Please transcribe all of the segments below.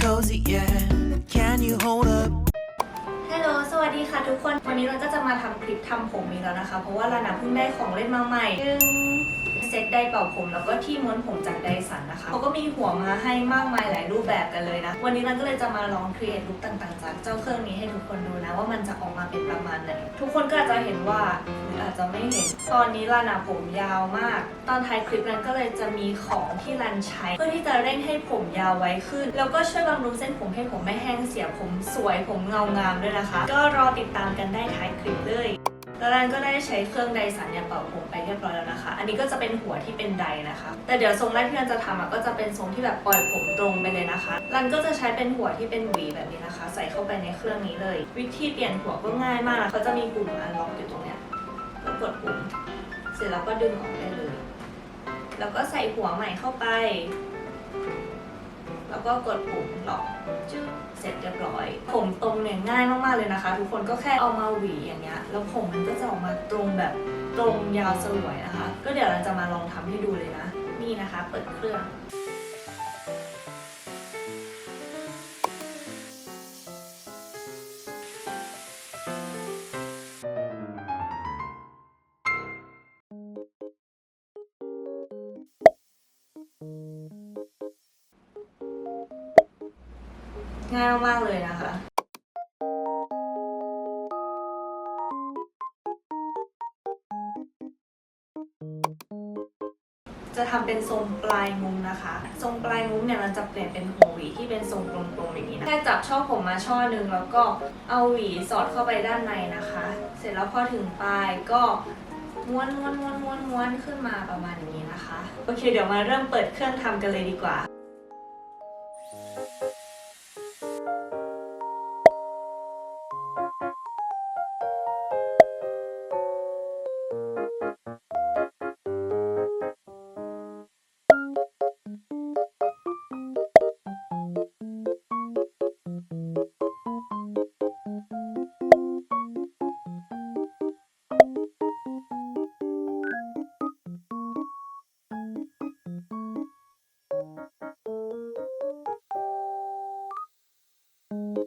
cozy, yeah. Can you hold up? ฮัลโหล สวัสดีค่ะทุกคน วันนี้เราก็จะมาทำคลิปทำผมอีกแล้วนะคะ เพราะว่าเรานาเพิ่งได้ของเล่นมาใหม่ซึ่ง เซ็ตไดเป่าผม แล้วก็ที่ม้วนผมจากไดสันนะคะเขาก็มีหัวมาให้มากมายหลายรูปแบบกันเลยนะ วันนี้เราก็เลยจะมาลองครีเอทลุคต่างๆ จากเจ้าเครื่องนี้ให้ทุกคนดูนะว่ามันจะออกมาเป็นประมาณไหน ทุกคนก็อาจจะเห็นว่าหรืออาจจะไม่เห็น ตอนนี้ลานาผมยาวมาก ตอนท้ายคลิปนั้นก็เลยจะมีของที่รันใช้ เพื่อที่จะเร่งให้ผมยาวไว้ขึ้น แล้วก็ช่วยบำรุงเส้นผมให้ผมไม่แห้งเสียผมสวยผมเงางามด้วยนะคะ ก็รอติดตามกันได้ท้ายคลิปเลย แล้วรันก็ได้ใช้เครื่องไดสันเนี่ยเป่าผมไปเรียบร้อยแล้วนะคะ อันนี้ก็จะเป็นหัวที่เป็นไดนะคะ แต่เดี๋ยวทรงแรกที่รันจะทำอะก็จะเป็นทรงที่แบบปล่อยผมตรงไปเลยนะคะรันก็จะใช้เป็นหัวที่เป็นหวีแบบนี้นะคะ ใส่เข้าไปในเครื่องนี้เลย วิธีเปลี่ยนหัวก็ง่ายมากเขาจะมีปุ่มอันล็อกอยู่ตรงเนี้ยแล้วกดปุ่ม เสร็จแล้วก็ดึงออกได้เลย แล้วก็ใส่หัวใหม่เข้าไป แล้วก็กดปุ่มล็อกจึ๊บเสร็จเรียบร้อย ผมตรงเนี่ยง่ายมากๆเลยนะคะ ทุกคนก็แค่เอามาหวีอย่างเงี้ยแล้วผมมันก็จะออกมาตรงแบบตรงยาวสวยนะคะ ก็เดี๋ยวเราจะมาลองทำให้ดูเลยนะ นี่นะคะ เปิดเครื่อง ง่ายมากๆเลยนะคะจะทำเป็นทรงปลายงุ้มนะคะ ทรงปลายงุ้มเนี่ยมันจะเปลี่ยนเป็นหัวหวีที่เป็นทรงกลมๆอย่างนี้นะแค่จับช่อผมมาช่อหนึ่งแล้วก็เอาหวีสอดเข้าไปด้านในนะคะ เสร็จแล้วพอถึงปลายก็ม้วนม้วนม้วนม้วนม้วนขึ้นมาประมาณนี้นะคะ โอเค เดี๋ยวมาเริ่มเปิดเครื่องทำกันเลยดีกว่า นี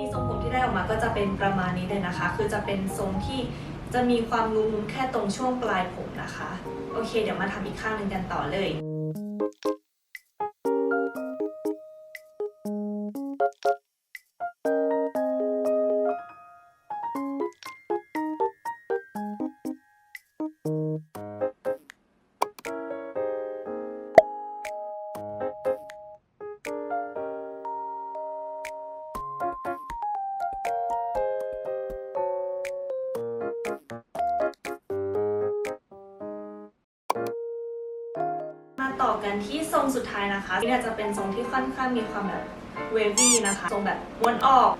่ทรงผมที่ได้ออกมาก็จะเป็นประมาณนี้เลยนะคะ คือจะเป็นทรงที่จะมีความงุ้มๆแค่ตรงช่วงปลายผมนะคะ โอเค เดี๋ยวมาทำอีกข้างหนึ่งกันต่อเลย มาต่อกันที่ทรงสุดท้ายนะคะนี่จะเป็นทรงที่ค่อนข้างมีความแบบเววี่นะคะ ทรงแบบม้วนออก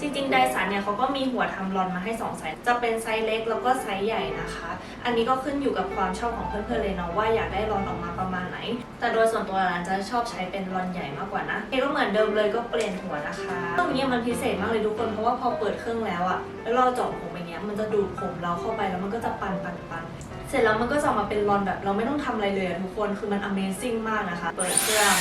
จริงๆไดสันเนี่ยเขาก็มีหัวทำรอนมาให้ 2 ไซส์ จะเป็นไซส์เล็กแล้วก็ไซส์ใหญ่นะคะ อันนี้ก็ขึ้นอยู่กับความชอบของเพื่อนๆเลยเนาะว่าอยากได้รอนออกมาประมาณไหน แต่โดยส่วนตัวหลานจะชอบใช้เป็นรอนใหญ่มากกว่านะเก็เหมือนเดิมเลยก็เปลี่ยนหัวนะคะเครื่องนี้มันพิเศษมากเลยทุกคนเพราะว่าพอเปิดเครื่องแล้วอะแล้วเราเจาะผมอย่างเงี้ยมันจะดูดผมเราเข้าไปแล้วมันก็จะปันปันปันเสร็จแล้วมันก็จะออกมาเป็นรอนแบบเราไม่ต้องทำอะไรเลยทุกคนคือมัน Amazing มากนะคะเปิดเครื่อง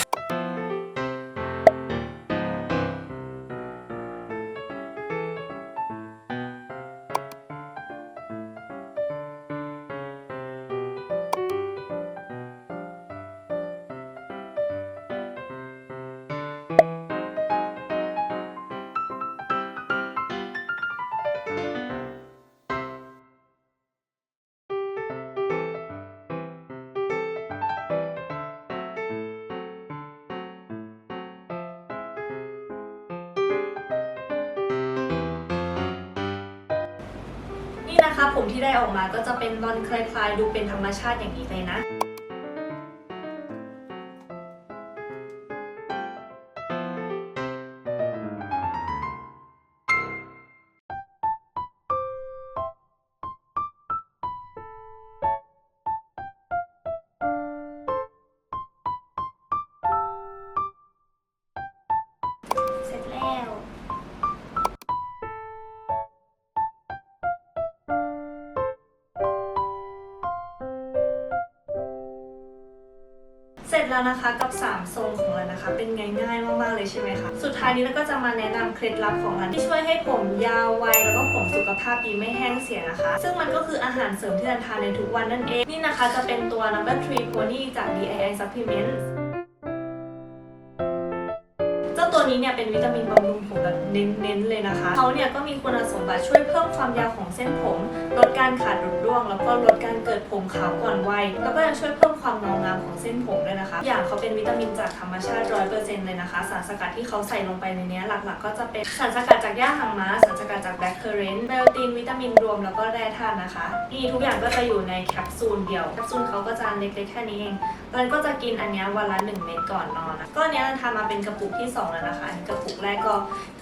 นะคะผมที่ได้ออกมาก็จะเป็นรอนคล้ายๆ ดูเป็นธรรมชาติอย่างนี้เลยนะ แล้วนะคะกับ 3 ทรงของเรานะคะ เป็นไงง่ายมากๆเลยใช่ไหมคะ สุดท้ายนี้เราก็จะมาแนะนำเคล็ดลับของเราที่ช่วยให้ผมยาวไวแล้วก็ผมสุขภาพดีไม่แห้งเสียนะคะ ซึ่งมันก็คืออาหารเสริมที่เราทานในทุกวันนั่นเอง นี่นะคะจะเป็นตัว number three pony จาก DII supplements นี้เนี่ยเป็นวิตามินบำรุงผมแบบเน้นๆเลยนะคะเขาเนี่ยก็มีคุณสมบัติช่วยเพิ่มความยาวของเส้นผม ลดการขาดหลุดร่วง แล้วก็ลดการเกิดผมขาวก่อนวัยแล้วก็ยังช่วยเพิ่มความเงางามของเส้นผมด้วยนะคะ อย่างเขาเป็นวิตามินจากธรรมชาติร้อยเปอร์เซ็นต์เลยนะคะ สารสกัดที่เขาใส่ลงไปในนี้หลักๆ ก็จะเป็นสารสกัดจากหญ้าหางม้าสารสกัดจากแบล็คเคอร์เรนต์ไบโอตินวิตามินรวมแล้วก็แร่ธาตุนะคะนี่ทุกอย่างก็จะอยู่ในแคปซูลเดียวแคปซูลเขาก็จะเล็กๆแค่นี้เองเราก็จะกินอันนี้วันละ1เม็ดก่อนนอนนะก็เนี้ยทำมาเป็นกระปุกที่สองแล้วนะคะอันนี้กระปุกแรกก็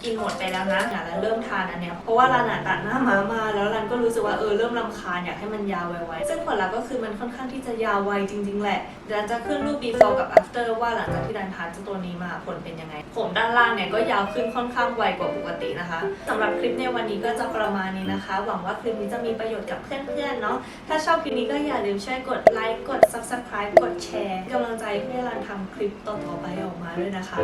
กินหมดไปแล้วนะแล้วเริ่มทานอันเนี้ยเพราะว่ารันอะตัดหน้าม้ามาแล้วรันก็รู้สึกว่าเออเริ่มรำคาญอยากให้มันยาวไวๆซึ่งผลลัพธ์ก็คือมันค่อนข้างที่จะยาวไวจริง ๆ แหละรันจะขึ้นรูป before กับ after ว่าหลังจากที่รันทานเจ้าตัวนี้มาผลเป็นยังไง ผมด้านล่างเนี่ยก็ยาวขึ้นค่อนข้างไวกว่าปกตินะคะสำหรับคลิปในวันนี้ก็จะประมาณนี้นะคะ หวังว่าคลิปนี้จะมีประโยชน์กับเพื่อนๆเนาะถ้าชอบคลิปนี้ก็อย่าลืมช่วยกดไลค์กด subscribe กดแชร์กำลังใจให้รันทำคลิปต่อๆไปออกมาด้วยนะคะ